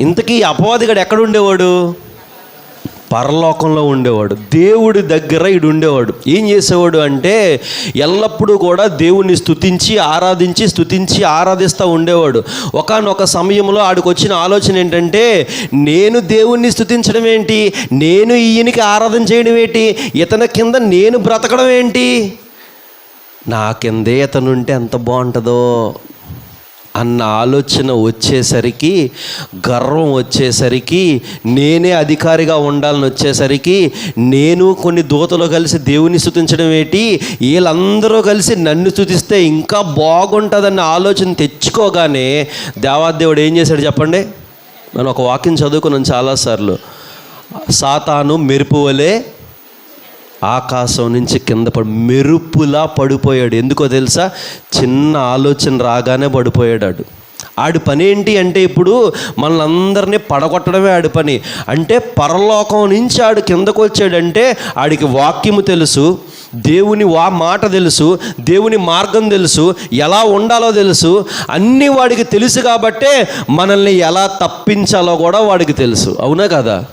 ఇంతకీ అపవాదిగాడు ఎక్కడ ఉండేవాడు పరలోకంలో ఉండేవాడు. దేవుడి దగ్గర ఇడు ఉండేవాడు. ఏం చేసేవాడు అంటే ఎల్లప్పుడూ కూడా దేవుణ్ణి స్థుతించి ఆరాధించి స్థుతించి ఆరాధిస్తూ ఉండేవాడు. ఒకానొక సమయంలో ఆడికి వచ్చిన ఆలోచన ఏంటంటే నేను దేవుణ్ణి స్థుతించడం ఏంటి? నేను ఈయనకి ఆరాధన చేయడం ఏంటి? ఇతని కింద నేను బ్రతకడం ఏంటి? నా కిందే ఇతనుంటే ఎంత బాగుంటుందో. అన్న ఆలోచన వచ్చేసరికి గర్వం వచ్చేసరికి నేనే అధికారిగా ఉండాలని వచ్చేసరికి నేను కొన్ని దూతలు కలిసి దేవుని స్థుతించడం ఏంటి? వీళ్ళందరూ కలిసి నన్ను స్థుతిస్తే ఇంకా బాగుంటుందన్న ఆలోచన తెచ్చుకోగానే దేవాదేవుడు ఏం చేశాడు చెప్పండి? నేను ఒక వాక్యం చదువుకున్నాను చాలాసార్లు. సాతాను మెరుపు వలె ఆకాశం నుంచి కింద పడి మెరుపులా పడిపోయాడు. ఎందుకో తెలుసా? చిన్న ఆలోచన రాగానే పడిపోయాడు ఆడు. ఆడి పని ఏంటి అంటే ఇప్పుడు మనల్ని అందరినీ పడగొట్టడమే ఆడి పని. అంటే పరలోకం నుంచి ఆడు కిందకు వచ్చాడంటే ఆడికి వాక్యము తెలుసు దేవుని వా మాట తెలుసు దేవుని మార్గం తెలుసు ఎలా ఉండాలో తెలుసు అన్నీ వాడికి తెలుసు కాబట్టే మనల్ని ఎలా తప్పించాలో కూడా వాడికి తెలుసు. అవునా కదా?